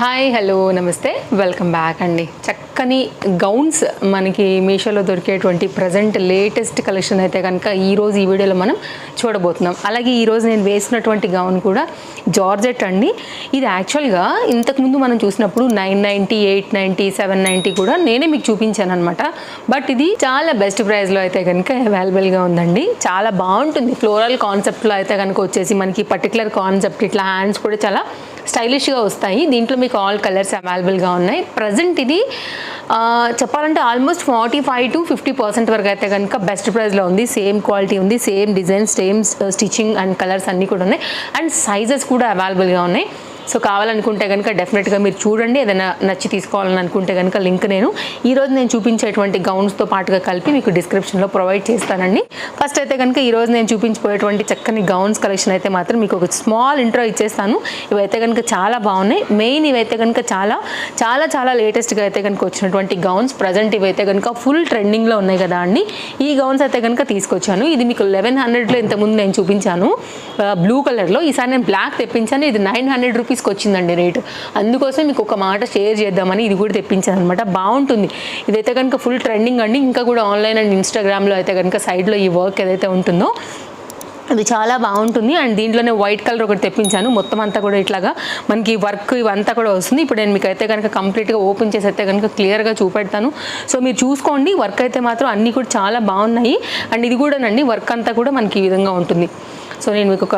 Hi hello నమస్తే. Welcome back అండి. చక్కని గౌన్స్ మనకి మీషోలో దొరికేటువంటి ప్రజెంట్ లేటెస్ట్ కలెక్షన్ అయితే కనుక ఈరోజు ఈ వీడియోలో మనం చూడబోతున్నాం. అలాగే ఈరోజు నేను వేసినటువంటి గౌన్ కూడా జార్జెట్ అండి. ఇది యాక్చువల్గా ఇంతకుముందు మనం చూసినప్పుడు nine ninety eight ninety seven ninety కూడా నేనే మీకు చూపించాను అనమాట బట్ ఇది చాలా బెస్ట్ ప్రైస్లో అయితే కనుక అవైలబుల్గా ఉందండి. చాలా బాగుంటుంది. ఫ్లోరల్ కాన్సెప్ట్లో అయితే కనుక వచ్చేసి మనకి పర్టికులర్ కాన్సెప్ట్ ఇట్లా హ్యాండ్స్ కూడా చాలా స్టైలిష్గా వస్తాయి. దీంట్లో మీకు ఆల్ కలర్స్ అవైలబుల్గా ఉన్నాయి. ప్రజెంట్ ఇది చెప్పాలంటే almost forty five to fifty percent వరకు అయితే కనుక బెస్ట్ ప్రైస్లో ఉంది. సేమ్ క్వాలిటీ ఉంది. Same design same stitching and colours అన్నీ కూడా ఉన్నాయి. అండ్ సైజెస్ కూడా అవైలబుల్గా ఉన్నాయి. సో కావాలనుకుంటే కనుక డెఫినెట్గా మీరు చూడండి. ఏదైనా నచ్చి తీసుకోవాలని అనుకుంటే కనుక లింక్ నేను ఈరోజు నేను చూపించేటువంటి గౌన్స్తో పాటుగా కలిపి మీకు డిస్క్రిప్షన్లో ప్రొవైడ్ చేస్తానండి. ఫస్ట్ అయితే కనుక ఈరోజు నేను చూపించిపోయేటువంటి చక్కని గౌన్స్ కలెక్షన్ అయితే మాత్రం మీకు ఒక స్మాల్ ఇంట్రో ఇచ్చేస్తాను. ఇవైతే కనుక చాలా బాగున్నాయి. మెయిన్ ఇవైతే కనుక చాలా చాలా చాలా లేటెస్ట్గా అయితే కనుక వచ్చినటువంటి గౌన్స్ ప్రజెంట్ ఇవైతే కనుక ఫుల్ ట్రెండింగ్లో ఉన్నాయి కదా అండి. ఈ గౌన్స్ అయితే కనుక తీసుకొచ్చాను. ఇది మీకు లెవెన్ హండ్రెడ్లో ఇంతకుముందు నేను చూపించాను. బ్లూ కలర్లో ఈసారి నేను బ్లాక్ తెప్పించాను. ఇది నైన్ హండ్రెడ్ రూపీస్ రూపీస్కి వచ్చిందండి రేటు. అందుకోసం మీకు ఒక మాట షేర్ చేద్దామని ఇది కూడా తెప్పించాను అనమాట బాగుంటుంది. ఇదైతే కనుక ఫుల్ ట్రెండింగ్ అండి. ఇంకా కూడా ఆన్లైన్ అండ్ ఇన్స్టాగ్రామ్లో అయితే కనుక సైడ్లో ఈ వర్క్ ఏదైతే ఉంటుందో అది చాలా బాగుంటుంది. అండ్ దీంట్లోనే వైట్ కలర్ ఒకటి తెప్పించాను. మొత్తం అంతా కూడా ఇట్లాగా మనకి వర్క్ ఇవంతా కూడా వస్తుంది. ఇప్పుడు నేను మీకు అయితే కనుక కంప్లీట్గా ఓపెన్ చేసి అయితే కనుక క్లియర్గా చూపెడతాను. సో మీరు చూసుకోండి. వర్క్ అయితే మాత్రం అన్నీ కూడా చాలా బాగున్నాయి. అండ్ ఇది కూడానండి వర్క్ అంతా కూడా మనకి ఈ విధంగా ఉంటుంది. సో నేను మీకు ఒక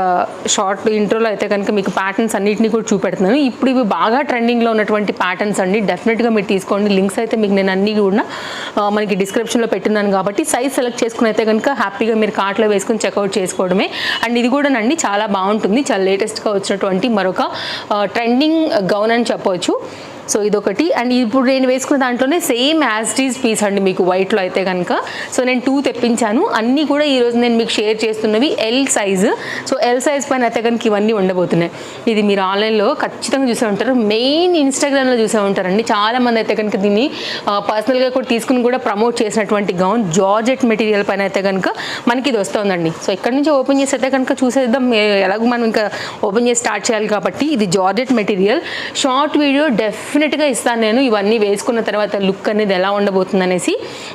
షార్ట్ ఇంట్రోలో అయితే కనుక మీకు ప్యాటర్న్స్ అన్నింటినీ కూడా చూపెడుతున్నాను. ఇప్పుడు ఇవి బాగా ట్రెండింగ్లో ఉన్నటువంటి ప్యాటర్న్స్ అండి. డెఫినెట్గా మీరు తీసుకోండి. లింక్స్ అయితే మీకు నేను అన్ని కూడా మనకి డిస్క్రిప్షన్లో పెట్టున్నాను కాబట్టి సైజ్ సెలెక్ట్ చేసుకుని అయితే కనుక హ్యాపీగా మీరు కార్ట్లో వేసుకుని చెక్అవుట్ చేసుకోవడమే. అండ్ ఇది కూడానండి చాలా బాగుంటుంది. చాలా లేటెస్ట్గా వచ్చినటువంటి మరొక ట్రెండింగ్ గౌన్ అని చెప్పవచ్చు సో ఇదొకటి. అండ్ ఇప్పుడు నేను వేసుకున్న దాంట్లోనే సేమ్ యాజ్టీస్ పీస్ అండి మీకు వైట్లో అయితే కనుక సో నేను టూ తెప్పించాను. అన్నీ కూడా ఈరోజు నేను మీకు share చేస్తున్నవి L size so L size పైన అయితే కనుక ఇవన్నీ ఉండబోతున్నాయి. ఇది మీరు ఆన్లైన్లో ఖచ్చితంగా చూసే ఉంటారు. మెయిన్ ఇన్స్టాగ్రామ్లో చూసే ఉంటారండి. చాలా మంది అయితే కనుక దీన్ని పర్సనల్గా కూడా తీసుకుని కూడా ప్రమోట్ చేసినటువంటి గౌన్ జార్జెట్ మెటీరియల్ పైన అయితే కనుక మనకి ఇది వస్తుందండి. సో ఇక్కడ నుంచి ఓపెన్ చేసి అయితే కనుక చూసేద్దాం. ఎలాగో మనం ఇంకా ఓపెన్ చేసి స్టార్ట్ చేయాలి కాబట్టి ఇది జార్జెట్ మెటీరియల్ షార్ట్ వీడియో డెఫినెట్గా ఇస్తాను నేను. ఇవన్నీ వేసుకున్న తర్వాత లుక్ అనేది ఎలా ఉండబోతుంది అనేసి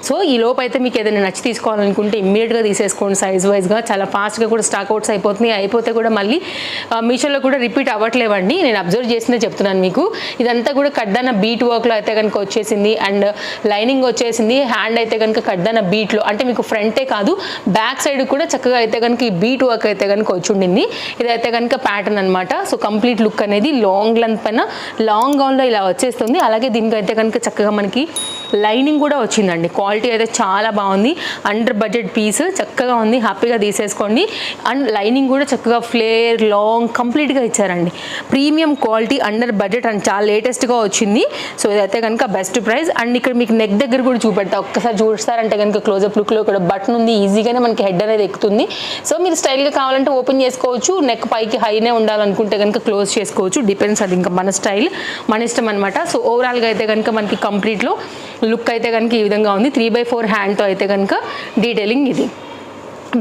సో ఈ లోపు అయితే మీకు ఏదైనా నచ్చి తీసుకోవాలనుకుంటే ఇమ్మీడియట్గా తీసేసుకోండి. సైజ్ వైజ్గా చాలా ఫాస్ట్గా కూడా స్టాక్ అవుట్స్ అయిపోతున్నాయి. అయిపోతే కూడా మళ్ళీ మీషోలో కూడా రిపీట్ అవ్వట్లేవండి. నేను అబ్జర్వ్ చేసిందే చెప్తున్నాను మీకు. ఇదంతా కూడా కడ్డాన బీట్ వర్క్లో అయితే కనుక వచ్చేసింది. అండ్ లైనింగ్ వచ్చేసింది. హ్యాండ్ అయితే కనుక కడ్డాన బీట్లో అంటే మీకు ఫ్రంటే కాదు బ్యాక్ సైడ్ కూడా చక్కగా అయితే కనుక ఈ బీట్ వర్క్ అయితే కనుక వచ్చి ఉండింది ఇదైతే కనుక ప్యాటర్న్ అనమాట సో కంప్లీట్ లుక్ అనేది లాంగ్ లెంత్ పైన లాంగ్ గౌన్లో ఇలా వచ్చేస్తుంది. అలాగే దీనికైతే కనుక చక్కగా మనకి లైనింగ్ కూడా వచ్చిందండి. క్వాలిటీ అయితే చాలా బాగుంది. అండర్ బడ్జెట్ పీస్ చక్కగా ఉంది. హ్యాపీగా తీసేసుకోండి. అండ్ లైనింగ్ కూడా చక్కగా ఫ్లేర్ లాంగ్ కంప్లీట్గా ఇచ్చారండి. Premium quality under budget and చాలా లేటెస్ట్గా వచ్చింది. సో ఇదైతే కనుక బెస్ట్ ప్రైస్. అండ్ ఇక్కడ మీకు నెక్ దగ్గర కూడా చూపెడతా. ఒక్కసారి చూస్తారంటే కనుక క్లోజప్ లుక్లో ఇక్కడ బటన్ ఉంది. ఈజీగానే మనకి హెడ్ అనేది ఎక్కుతుంది. సో మీరు స్టైల్గా కావాలంటే ఓపెన్ చేసుకోవచ్చు. నెక్ పైకి హైనే ఉండాలనుకుంటే కనుక క్లోజ్ చేసుకోవచ్చు. డిపెండ్స్ అది ఇంకా మన స్టైల్ మన ఇష్టం అనమాట సో ఓవరాల్గా అయితే కనుక మనకి కంప్లీట్లో లుక్ అయితే కనుక ఈ విధంగా ఉంది. త్రీ బై ఫోర్ హ్యాండ్తో అయితే కనుక డీటెయిలింగ్ ఇది.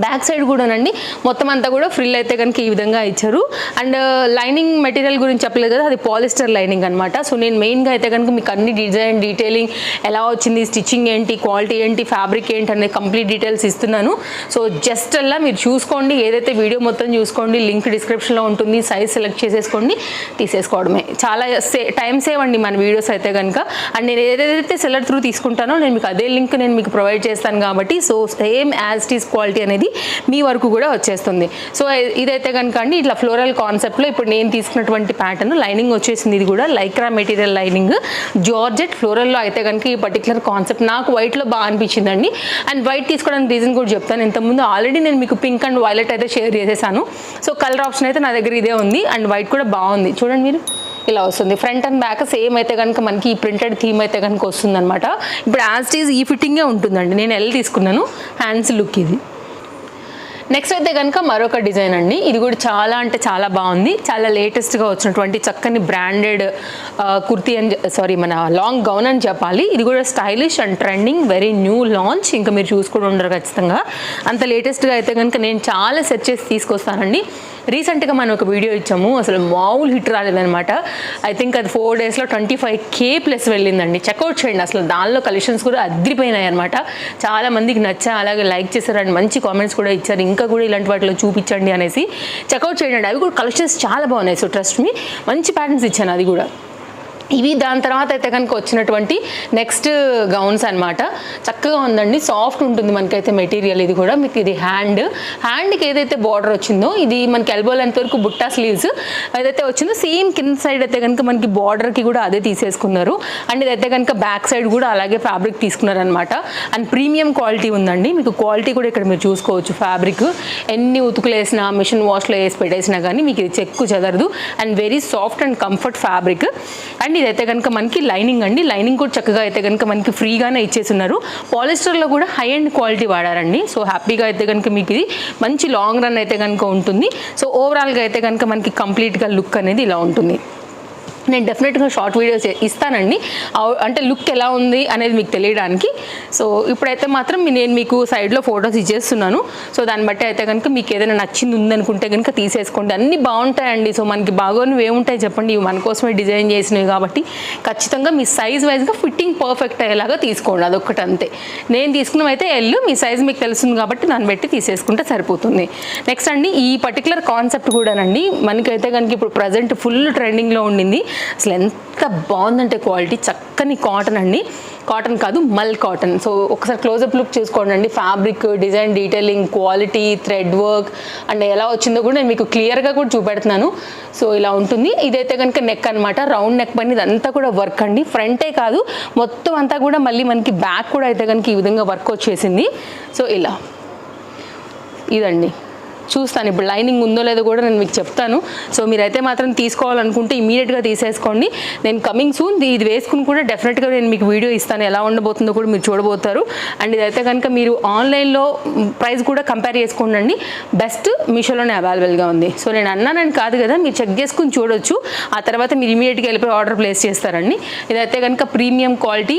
బ్యాక్ సైడ్ కూడానండి. మొత్తం అంతా కూడా ఫ్రిల్ అయితే కనుక ఈ విధంగా ఇచ్చారు. అండ్ uh, లైనింగ్ మెటీరియల్ గురించి చెప్పలేదు కదా అది పాలిస్టర్ లైనింగ్ అనమాట సో నేను మెయిన్గా అయితే కనుక మీకు అన్ని డిజైన్ డీటెయిలింగ్ ఎలా వచ్చింది స్టిచ్చింగ్ ఏంటి క్వాలిటీ ఏంటి ఫ్యాబ్రిక్ ఏంటి అనేది కంప్లీట్ డీటెయిల్స్ ఇస్తున్నాను. సో జస్ట్ అలా మీరు చూసుకోండి. ఏదైతే వీడియో మొత్తం చూసుకోండి లింక్ డిస్క్రిప్షన్లో ఉంటుంది. సైజ్ సెలెక్ట్ చేసేసుకోండి తీసేసుకోవడమే. చాలా సే టైం సేవ్ అండి మన వీడియోస్ అయితే కనుక. అండ్ నేను ఏదైతే సెలర్ త్రూ తీసుకుంటానో నేను మీకు అదే లింక్ నేను మీకు ప్రొవైడ్ చేస్తాను కాబట్టి. So same as tees quality అనేది మీ వరకు కూడా వచ్చేస్తుంది. సో ఇదైతే కనుక అండి ఇట్లా ఫ్లోరల్ కాన్సెప్ట్లో ఇప్పుడు నేను తీసుకున్నటువంటి ప్యాటర్న్ లైనింగ్ వచ్చేసింది. ఇది కూడా లైక్రా మెటీరియల్ లైనింగ్ జార్జెట్ ఫ్లోరల్లో అయితే కనుక ఈ పర్టికులర్ కాన్సెప్ట్ నాకు వైట్లో బాగా అనిపించిందండి. అండ్ వైట్ తీసుకోవడానికి రీజన్ కూడా చెప్తాను. ఇంతకుముందు ఆల్రెడీ నేను మీకు పింక్ అండ్ వైలెట్ అయితే షేర్ చేసేసాను. సో కలర్ ఆప్షన్ అయితే నా దగ్గర ఇదే ఉంది. అండ్ వైట్ కూడా బాగుంది. చూడండి మీరు ఇలా వస్తుంది. ఫ్రంట్ అండ్ బ్యాక్ సేమ్ అయితే కనుక మనకి ఈ ప్రింటెడ్ థీమ్ అయితే కనుక వస్తుంది అనమాట ఇప్పుడు యాజ్ ఈజ్ ఈ ఫిట్టింగే ఉంటుందండి. నేను ఎల్ తీసుకున్నాను. హ్యాండ్స్ లుక్ ఇది. నెక్స్ట్ అయితే కనుక మరొక డిజైన్ అండి. ఇది కూడా చాలా అంటే చాలా బాగుంది. చాలా లేటెస్ట్గా వచ్చినటువంటి చక్కని బ్రాండెడ్ కుర్తీ అని సారీ మన లాంగ్ గౌన్ అని చెప్పాలి. ఇది కూడా stylish and trending very new launch ఇంకా మీరు చూసుకుని ఉండరు ఖచ్చితంగా. అంత లేటెస్ట్గా అయితే కనుక నేను చాలా సెర్చ్ చేసి తీసుకొస్తానండి. రీసెంట్గా మనం ఒక వీడియో ఇచ్చాము. అసలు మామూలు హిట్ రాలేదనమాట ఐ థింక్ అది ఫోర్ డేస్లో ట్వంటీ ఫైవ్ కే ప్లస్ వెళ్ళిందండి. చెక్అవుట్ చేయండి. అసలు దానిలో కలెక్షన్స్ కూడా అదిరిపోయినాయి అనమాట చాలా మందికి నచ్చా అలాగే లైక్ చేశారు అండ్ మంచి కామెంట్స్ కూడా ఇచ్చారు. ఇంకా కూడా ఇలాంటి వాటిలో చూపించండి అనేసి. చెక్అవుట్ చేయండి. అవి కూడా కలెక్షన్స్ చాలా బాగున్నాయి. సో ట్రస్ట్ మీ మంచి ప్యాటర్న్స్ ఇచ్చాను అది కూడా. ఇవి దాని తర్వాత అయితే కనుక వచ్చినటువంటి నెక్స్ట్ గౌన్స్ అన్నమాట. చక్కగా ఉందండి. సాఫ్ట్ ఉంటుంది మనకైతే మెటీరియల్ ఇది కూడా. మీకు ఇది హ్యాండ్. హ్యాండ్కి ఏదైతే బార్డర్ వచ్చిందో ఇది మనకి ఎల్బో లెంత్ వరకు బుట్టా స్లీవ్స్. ఏదైతే వచ్చిందో సేమ్ కింద సైడ్ అయితే కనుక మనకి బార్డర్కి కూడా అదే తీసేసుకున్నారు. అండ్ ఇదైతే కనుక బ్యాక్ సైడ్ కూడా అలాగే ఫ్యాబ్రిక్ తీసుకున్నారనమాట అండ్ ప్రీమియం క్వాలిటీ ఉందండి. మీకు క్వాలిటీ కూడా ఇక్కడ మీరు చూసుకోవచ్చు ఫ్యాబ్రిక్. ఎన్ని ఉతుకులు వేసినా మిషన్ వాష్లో వేసి పెట్టేసినా కానీ మీకు ఇది చెక్కు చెదరదు. And very soft and comfort fabric. And ఇదైతే కనుక మనకి లైనింగ్ అండి. లైనింగ్ కూడా చక్కగా అయితే కనుక మనకి ఫ్రీగానే ఇచ్చేస్తున్నారు. పాలిస్టర్లో కూడా హై అండ్ క్వాలిటీ వాడారండి. సో హ్యాపీగా అయితే కనుక మీకు ఇది మంచి లాంగ్ రన్ అయితే కనుక ఉంటుంది. సో ఓవరాల్గా అయితే కనుక మనకి కంప్లీట్గా లుక్ అనేది ఇలా ఉంటుంది. నేను డెఫినెట్గా షార్ట్ వీడియోస్ ఇస్తానండి. అంటే లుక్ ఎలా ఉంది అనేది మీకు తెలియడానికి. సో ఇప్పుడైతే మాత్రం నేను మీకు సైడ్లో ఫొటోస్ ఇచ్చేస్తున్నాను. సో దాన్ని బట్టి అయితే కనుక మీకు ఏదైనా నచ్చింది ఉందనుకుంటే కనుక తీసేసుకోండి. అన్నీ బాగుంటాయండి. సో మనకి బాగోనివి ఏముంటాయి చెప్పండి. ఇవి మన కోసమే డిజైన్ చేసినవి కాబట్టి ఖచ్చితంగా మీ సైజ్ వైజ్గా ఫిట్టింగ్ పర్ఫెక్ట్ అయ్యేలాగా తీసుకోండి. అదొక్కటి అంతే. నేను తీసుకున్నవి అయితే ఎల్లు మీ సైజ్ మీకు తెలుస్తుంది కాబట్టి దాన్ని బట్టి తీసేసుకుంటే సరిపోతుంది. నెక్స్ట్ అండి ఈ పర్టికులర్ కాన్సెప్ట్ కూడానండి. మనకైతే కనుక ఇప్పుడు ప్రజెంట్ ఫుల్ ట్రెండింగ్లో ఉండింది. అసలు ఎంత బాగుందంటే క్వాలిటీ. చక్కని కాటన్ అండి. కాటన్ కాదు మల్ కాటన్. సో ఒకసారి క్లోజప్ లుక్ చూసుకోండి అండి. Fabric design detailing quality thread work and ఎలా వచ్చిందో కూడా నేను మీకు క్లియర్గా కూడా చూపెడుతున్నాను. సో ఇలా ఉంటుంది. ఇదైతే కనుక నెక్ అనమాట రౌండ్ నెక్ పైన ఇదంతా కూడా వర్క్ అండి. ఫ్రంటే కాదు మొత్తం అంతా కూడా మళ్ళీ మనకి బ్యాక్ కూడా అయితే కనుక ఈ విధంగా వర్క్ వచ్చేసింది. సో ఇలా. ఇదండి. చూస్తాను. ఇప్పుడు లైనింగ్ ఉందో లేదో కూడా నేను మీకు చెప్తాను. సో మీరైతే మాత్రం తీసుకోవాలనుకుంటే ఇమీడియట్గా తీసేసుకోండి. నేను కమింగ్ సూన్ ఇది వేసుకుని కూడా డెఫినెట్గా నేను మీకు వీడియో ఇస్తాను. ఎలా ఉండబోతుందో కూడా మీరు చూడబోతారు. అండ్ ఇదైతే కనుక మీరు ఆన్లైన్లో ప్రైస్ కూడా కంపేర్ చేసుకోండి బెస్ట్ మీషోలోనే అవైలబుల్గా ఉంది. సో నేను అన్నానని కాదు కదా మీరు చెక్ చేసుకుని చూడొచ్చు. ఆ తర్వాత మీరు ఇమీడియట్గా వెళ్ళిపోయి ఆర్డర్ ప్లేస్ చేస్తారండి. ఇదైతే కనుక ప్రీమియం క్వాలిటీ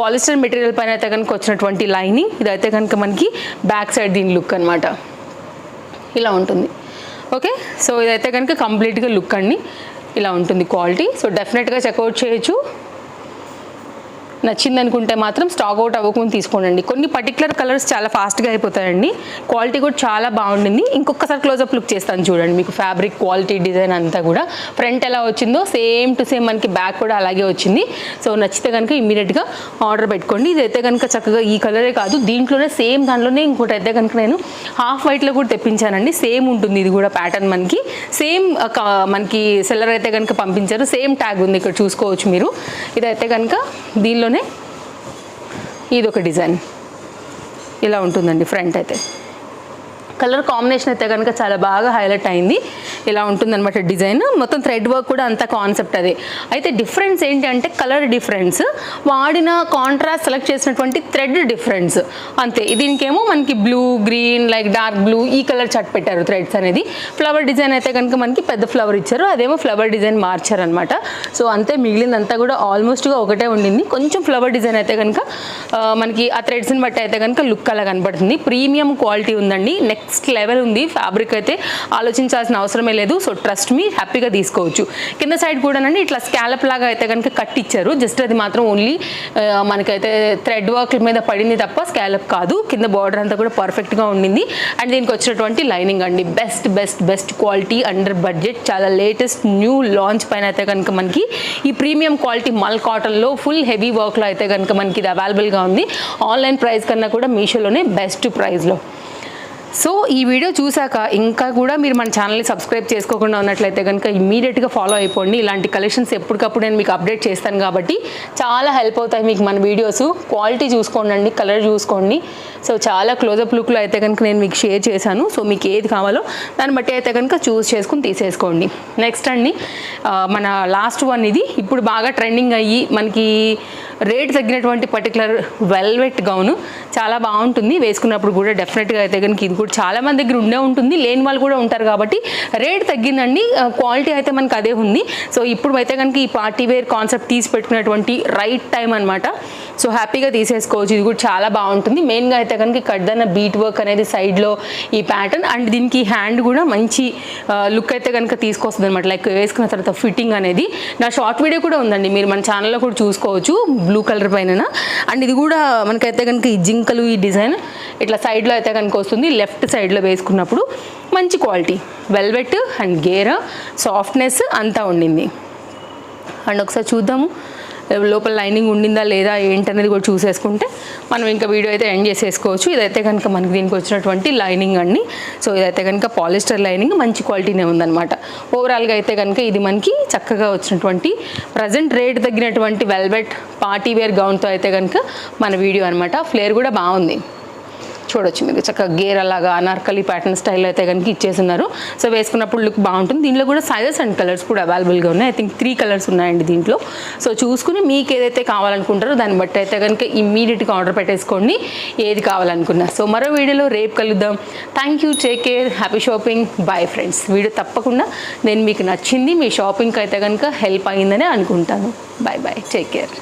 పాలిస్టర్ మెటీరియల్ పైన అయితే కనుక వచ్చినటువంటి లైనింగ్ ఇదైతే కనుక మనకి బ్యాక్ సైడ్ దీని లుక్ అనమాట ఇలా ఉంటుంది. ఓకే? సో ఇదైతే కనుక కంప్లీట్గా లుక్ అండి. ఇలా ఉంటుంది క్వాలిటీ. సో డెఫినెట్గా చెక్అవుట్ చేయొచ్చు. నచ్చింది అనుకుంటే మాత్రం స్టాక్ అవుట్ అవ్వకుండా తీసుకోండి. కొన్ని పర్టికులర్ కలర్స్ చాలా ఫాస్ట్గా అయిపోతాయండి. క్వాలిటీ కూడా చాలా బాగుండింది ఇంకొకసారి క్లోజ్అప్ లుక్ చేస్తాను చూడండి. మీకు ఫ్యాబ్రిక్ క్వాలిటీ డిజైన్ అంతా కూడా. ఫ్రంట్ ఎలా వచ్చిందో సేమ్ టు సేమ్ మనకి బ్యాక్ కూడా అలాగే వచ్చింది. సో నచ్చితే కనుక ఇమీడియట్గా ఆర్డర్ పెట్టుకోండి. ఇదైతే కనుక చక్కగా ఈ కలరే కాదు. దీంట్లోనే సేమ్ దాంట్లోనే ఇంకోటి అయితే కనుక నేను హాఫ్ వైట్లో కూడా తెప్పించానండి. సేమ్ ఉంటుంది ఇది కూడా ప్యాటర్న్ మనకి. సేమ్ మనకి సెల్లర్ అయితే కనుక పంపించారు. సేమ్ ట్యాగ్ ఉంది ఇక్కడ చూసుకోవచ్చు మీరు. ఇదైతే కనుక దీనిలోనే ఇది ఒక డిజైన్. ఇలా ఉంటుందండి ఫ్రంట్ అయితే. కలర్ కాంబినేషన్ అయితే కనుక చాలా బాగా హైలైట్ అయింది. ఇలా ఉంటుందన్నమాట డిజైన్. మొత్తం థ్రెడ్ వర్క్ కూడా అంత కాన్సెప్ట్ అదే. అయితే డిఫరెన్స్ ఏంటి అంటే కలర్ డిఫరెన్స్. వాడిన కాంట్రాస్ట్ సెలెక్ట్ చేసినటువంటి థ్రెడ్ డిఫరెన్స్. అంతే. దీనికేమో మనకి blue green like dark blue ఈ కలర్ చట్ పెట్టారు థ్రెడ్స్ అనేది. ఫ్లవర్ డిజైన్ అయితే కనుక మనకి పెద్ద ఫ్లవర్ ఇచ్చారు. అదేమో ఫ్లవర్ డిజైన్ మార్చారనమాట సో అంతే మిగిలిందంతా కూడా ఆల్మోస్ట్గా ఒకటే ఉండింది. కొంచెం ఫ్లవర్ డిజైన్ అయితే కనుక మనకి ఆ థ్రెడ్స్ని బట్టి అయితే కనుక లుక్ అలా కనపడుతుంది. ప్రీమియం క్వాలిటీ ఉందండి. నెక్స్ట్ లెవెల్ ఉంది. ఫ్యాబ్రిక్ అయితే ఆలోచించాల్సిన అవసరమే లేదు. సో ట్రస్ట్ మీ హ్యాపీగా తీసుకోవచ్చు. కింద సైడ్ కూడానండి ఇట్లా స్కాలప్ లాగా అయితే కనుక కట్ ఇచ్చారు జస్ట్ అది మాత్రం ఓన్లీ మనకైతే థ్రెడ్ వర్క్ మీద పడింది తప్ప స్కాలప్ కాదు. కింద బార్డర్ అంతా కూడా పర్ఫెక్ట్గా ఉండింది. అండ్ దీనికి వచ్చినటువంటి లైనింగ్ అండి. Best best best quality under budget. చాలా లేటెస్ట్ న్యూ లాంచ్ పైన అయితే కనుక మనకి ఈ ప్రీమియం క్వాలిటీ మల్ కాటన్లో ఫుల్ హెవీ వర్క్లో అయితే కనుక మనకి ఇది అవైలబుల్గా ఉంది. ఆన్లైన్ ప్రైస్ కన్నా కూడా మీషోలోనే బెస్ట్ ప్రైస్లో సో ఈ వీడియో చూసాక ఇంకా కూడా మీరు మన ఛానల్ని సబ్స్క్రైబ్ చేసుకోకుండా ఉన్నట్లయితే కనుక ఇమీడియట్గా ఫాలో అయిపోండి. ఇలాంటి కలెక్షన్స్ ఎప్పటికప్పుడు నేను మీకు అప్డేట్ చేస్తాను కాబట్టి చాలా హెల్ప్ అవుతాయి మీకు మన వీడియోస్. క్వాలిటీ చూసుకోండి కలర్ చూసుకోండి. సో చాలా క్లోజప్ లుక్లో అయితే కనుక నేను మీకు షేర్ చేశాను. సో మీకు ఏది కావాలో దాన్ని బట్టి అయితే కనుక చూస్ చేసుకుని తీసేసుకోండి. నెక్స్ట్ అండి మన లాస్ట్ వన్ ఇది. ఇప్పుడు బాగా ట్రెండింగ్ అయ్యి మనకి రేట్ తగ్గినటువంటి పర్టికులర్ వెల్వెట్ గౌను చాలా బాగుంటుంది. వేసుకున్నప్పుడు కూడా డెఫినెట్గా అయితే కనుక ఇది కూడా చాలామంది దగ్గర ఉండే ఉంటుంది. లేని వాళ్ళు కూడా ఉంటారు కాబట్టి రేట్ తగ్గిందండి. క్వాలిటీ అయితే మనకు అదే ఉంది. సో ఇప్పుడు అయితే కనుక ఈ పార్టీ వేర్ కాన్సెప్ట్ తీసి పెట్టుకున్నటువంటి రైట్ టైం అనమాట సో హ్యాపీగా తీసేసుకోవచ్చు. ఇది కూడా చాలా బాగుంటుంది. మెయిన్గా అయితే కనుక కడ్దన్న బీట్ వర్క్ అనేది సైడ్లో ఈ ప్యాటర్న్ అండ్ దీనికి హ్యాండ్ కూడా మంచి లుక్ అయితే కనుక తీసుకొస్తుంది అనమాట లైక్ వేసుకున్న తర్వాత ఫిట్టింగ్ అనేది. నా షార్ట్ వీడియో కూడా ఉందండి. మీరు మన ఛానల్లో కూడా చూసుకోవచ్చు. బ్లూ కలర్ పైన అండ్ ఇది కూడా మనకైతే కనుక ఈ జింకలు ఈ డిజైన్ ఇట్లా సైడ్లో అయితే కనుక వస్తుంది. లెఫ్ట్ సైడ్లో వేసుకున్నప్పుడు మంచి క్వాలిటీ వెల్వెట్ అండ్ గేర్ సాఫ్ట్నెస్ అంతా ఉండింది. అండ్ ఒకసారి చూద్దాము. లోపల లైనింగ్ ఉండిందా లేదా ఏంటనేది కూడా చూసేసుకుంటే మనం ఇంకా వీడియో అయితే ఎండ్ చేసేసుకోవచ్చు. ఇదైతే కనుక మనకి దీనికి వచ్చినటువంటి లైనింగ్ అండి. సో ఇదైతే కనుక పాలిస్టర్ లైనింగ్ మంచి క్వాలిటీనే ఉందన్నమాట. ఓవరాల్గా అయితే కనుక ఇది మనకి చక్కగా వచ్చినటువంటి ప్రజెంట్ రేట్ తగ్గినటువంటి వెల్వెట్ పార్టీ వేర్ గౌన్తో అయితే కనుక మన వీడియో అనమాట ఫ్లేర్ కూడా బాగుంది. చూడొచ్చు మీరు. చక్కగా గేర్ అలాగా అనార్కలి ప్యాటర్న్ స్టైల్ అయితే కనుక ఇచ్చేస్తున్నారు. సో వేసుకున్నప్పుడు లుక్ బాగుంటుంది. దీంట్లో కూడా సైజెస్ అండ్ కలర్స్ కూడా అవైలబుల్గా ఉన్నాయి. ఐ థింక్ త్రీ కలర్స్ ఉన్నాయండి దీంట్లో. సో చూసుకుని మీకు ఏదైతే కావాలనుకుంటారో దాన్ని బట్టి అయితే కనుక ఇమ్మీడియట్గా ఆర్డర్ పెట్టేసుకోండి. ఏది కావాలనుకున్నా. సో మరో వీడియోలో రేపు కలుద్దాం. Thank you take care happy shopping bye friends video తప్పకుండా నేను మీకు నచ్చింది మీ షాపింగ్కి అయితే కనుక హెల్ప్ అయిందని అనుకుంటాను. Bye bye take care